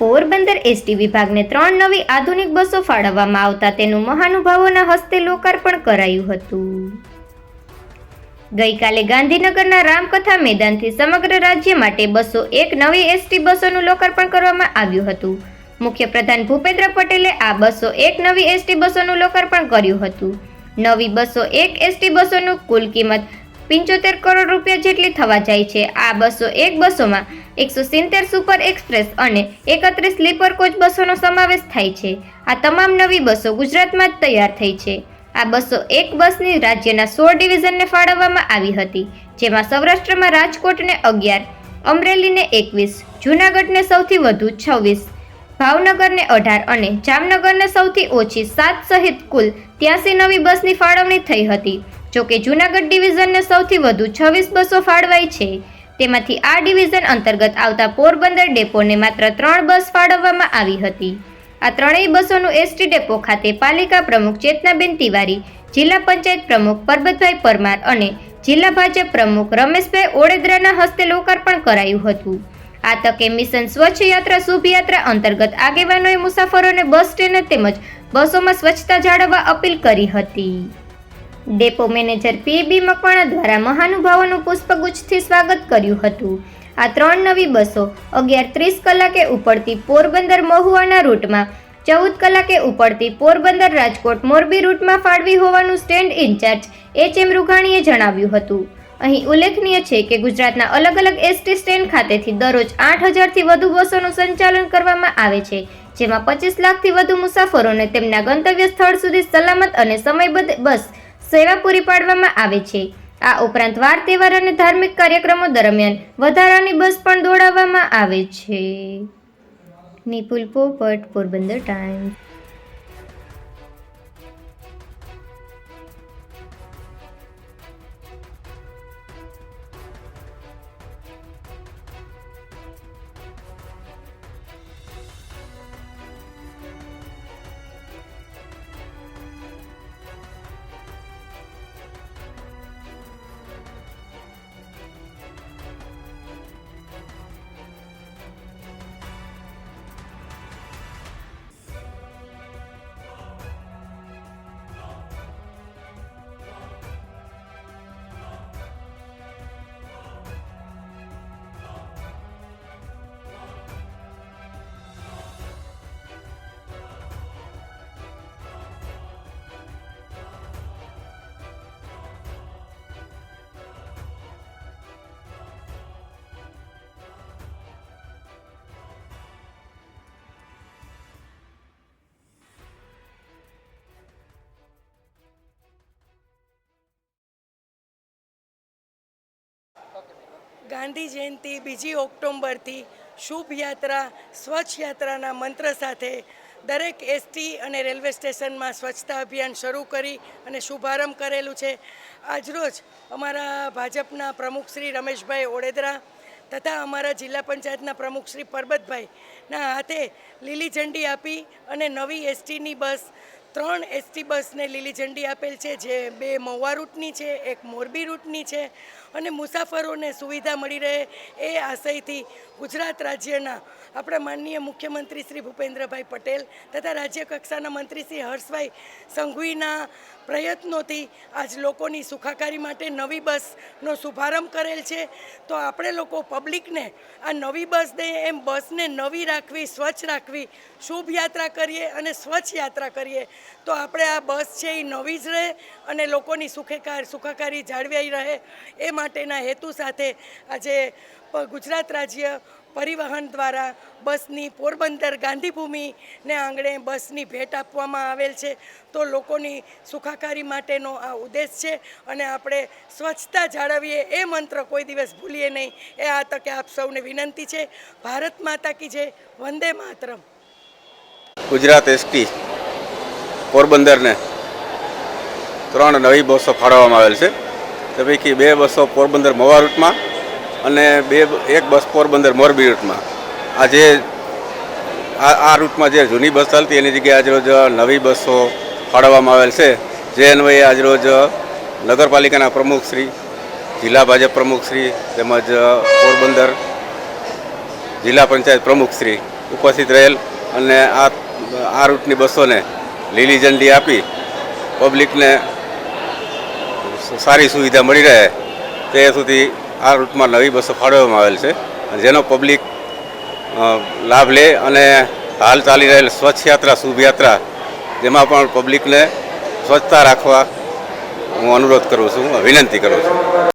Porbandar ST વિભાગને ત્રણ નવી આધુનિક બસો ફાળવવામાં આવતા તેનું મહાનુભાવોના હસ્તે લોકાર્પણ કરાયું હતું. ગઈકાલે ગાંધીનગરના રામકથા મેદાનથી સમગ્ર રાજ્ય માટે બસો એક નવી એસટી બસોનું લોકાર્પણ કરવામાં આવ્યું હતું. મુખ્યપ્રધાન ભૂપેન્દ્ર પટેલે આ બસો એક નવી એસટી બસોનું લોકાર્પણ કર્યું હતું. નવી બસો એક એસટી બસોનું કુલ કિંમત પંચોતેર કરોડ રૂપિયા જેટલી થવા જાય છે. આ બસો એક બસોમાં એકસો સિત્તેર સુપર એક્સપ્રેસ અને એકત્રીસ સ્લીપર કોચ બસોનો સમાવેશ થાય છે. આ તમામ નવી બસો ગુજરાતમાં જ તૈયાર થઈ છે. આ બસો એક બસની રાજ્યના સોળ ડિવિઝનને ફાળવવામાં આવી હતી, જેમાં સૌરાષ્ટ્રમાં રાજકોટને અગિયાર, અમરેલીને એકવીસ, જૂનાગઢને સૌથી વધુ છવ્વીસ, ભાવનગરને અઢાર અને જામનગરને સૌથી ઓછી સાત સહિત કુલ ત્યાસી નવી બસની ફાળવણી થઈ હતી. જોકે જૂનાગઢ ડિવિઝનને સૌથી વધુ છવ્વીસ બસો ફાળવાઈ છે. તેમાંથી આ ડિવિઝન અંતર્ગત આવતા પોરબંદર ડેપોને માત્ર ત્રણ બસ ફાળવવામાં આવી હતી. આ ત્રણેય બસોનું એસટી ડેપો ખાતે પાલિકા પ્રમુખ ચેતનાબેન તિવારી, જિલ્લા પંચાયત પ્રમુખ પરબતભાઈ પરમાર અને જિલ્લા ભાજપ પ્રમુખ રમેશભાઈ ઓડેદરાના હસ્તે લોકાર્પણ કરાયું હતું. આ તકે મિશન સ્વચ્છ યાત્રા શુભ યાત્રા અંતર્ગત આગેવાનોએ મુસાફરોને બસ સ્ટેન્ડ તેમજ બસોમાં સ્વચ્છતા જાળવવા અપીલ કરી હતી. ડેપો મેનેજર પીબી મકવાણા દ્વારા મહાનુભાવોનું પુષ્પગુચ્છથી સ્વાગત કર્યું હતું. આ ત્રણ નવી બસો અગિયાર ત્રીસ કલાકે ઉપડતી પોરબંદર મહુવાના રૂટમાં, ચૌદ કલાકે ઉપડતી પોરબંદર રાજકોટ મોરબી રૂટમાં ફાળવી હોવાનું સ્ટેન્ડ ઇન્ચાર્જ એચ. એમ. રૂઘાણીએ જણાવ્યું હતું. અહીં ઉલ્લેખનીય છે કે ગુજરાતના અલગ અલગ એસટી સ્ટેન્ડ ખાતેથી દરરોજ આઠ હજારથી વધુ બસોનું સંચાલન કરવામાં આવે છે, જેમાં પચીસ લાખથી વધુ મુસાફરોને તેમના ગંતવ્ય સ્થળ સુધી સલામત અને સમયબદ્ધ બસ સેવા પૂરી પાડવામાં આવે છે. આ ઉપરાંત વાર તહેવાર અને ધાર્મિક કાર્યક્રમો દરમિયાન વધારાની બસ પણ દોડાવવામાં આવે છે. નિપુલ પોપટ, પોરબંદર ટાઈમ્સ. ગાંધી જયંતિ બીજી ઓક્ટોમ્બરથી શુભ યાત્રા સ્વચ્છ યાત્રાના મંત્ર સાથે દરેક એસટી અને રેલવે સ્ટેશનમાં સ્વચ્છતા અભિયાન શરૂ કરી અને શુભારંભ કરેલું છે. આજરોજ અમારા ભાજપના પ્રમુખ શ્રી રમેશભાઈ ઓડેદરા તથા અમારા જિલ્લા પંચાયતના પ્રમુખ શ્રી પરબતભાઈના હાથે લીલી ઝંડી આપી અને નવી એસટીની બસ ત્રણ એસટી બસને લીલી ઝંડી આપેલ છે, જે બે મહુવા રૂટની છે, એક મોરબી રૂટની છે અને મુસાફરોને સુવિધા મળી રહે એ આશયથી ગુજરાત રાજ્યના આપણા માનનીય મુખ્યમંત્રી શ્રી ભૂપેન્દ્રભાઈ પટેલ તથા રાજ્ય કક્ષાના મંત્રી શ્રી હર્ષભાઈ સંઘવીના પ્રયત્નોથી આજ લોકોની સુખાકારી માટે નવી બસનો શુભારંભ કરેલ છે. તો આપણે લોકો પબ્લિકને આ નવી બસ દઈએ એમ બસને નવી રાખવી, સ્વચ્છ રાખવી શુભ યાત્રા કરીએ અને સ્વચ્છ યાત્રા કરીએ તો આપણે આ બસ છે એ નવી જ રહે અને લોકોની સુખેકાર સુખાકારી જાળવાઈ રહે એ માટેના હેતુ સાથે આજે ગુજરાત રાજ્ય પરિવહન દ્વારા બસની પોરબંદર ગાંધીભૂમિને આંગણે બસની ભેટ આપવામાં આવેલ છે. તો લોકોની સુખાકારી માટેનો આ ઉદ્દેશ છે અને આપણે સ્વચ્છતા જાળવીએ એ મંત્ર કોઈ દિવસ ભૂલીએ નહીં. એ આ તકે આપ સૌને વિનંતી છે. ભારત માતા કી જય. વંદે માતરમ. ગુજરાત એસટી પોરબંદરને ત્રણ નવી બસો ફાળવવામાં આવેલ છે. તે પૈકી બે બસો પોરબંદર મવા રૂટમાં અને બે એક બસ પોરબંદર મોરબી રૂટમાં. આ જે, આ રૂટમાં જે જૂની બસ ચાલતી એની જગ્યાએ આજરોજ નવી બસો ફાળવવામાં આવેલ છે. જે અન્વયે આજરોજ નગરપાલિકાના પ્રમુખશ્રી જિલ્લા ભાજપ પ્રમુખશ્રી તેમજ પોરબંદર જિલ્લા પંચાયત પ્રમુખશ્રી ઉપસ્થિત રહેલ અને આ આ રૂટની બસોને લીલી ઝંડી આપી, પબ્લિકને સારી સુવિધા મળી રહે. તે સુધી આ રૂટમાં નવી બસો ફાળવવામાં આવેલ છે. જેનો પબ્લિક લાભ લે અને હાલ ચાલી રહેલ સ્વચ્છ યાત્રા, શુભ યાત્રા, જેમાં પણ પબ્લિકને સ્વચ્છતા રાખવા હું અનુરોધ કરું છું વિનંતી કરું છું.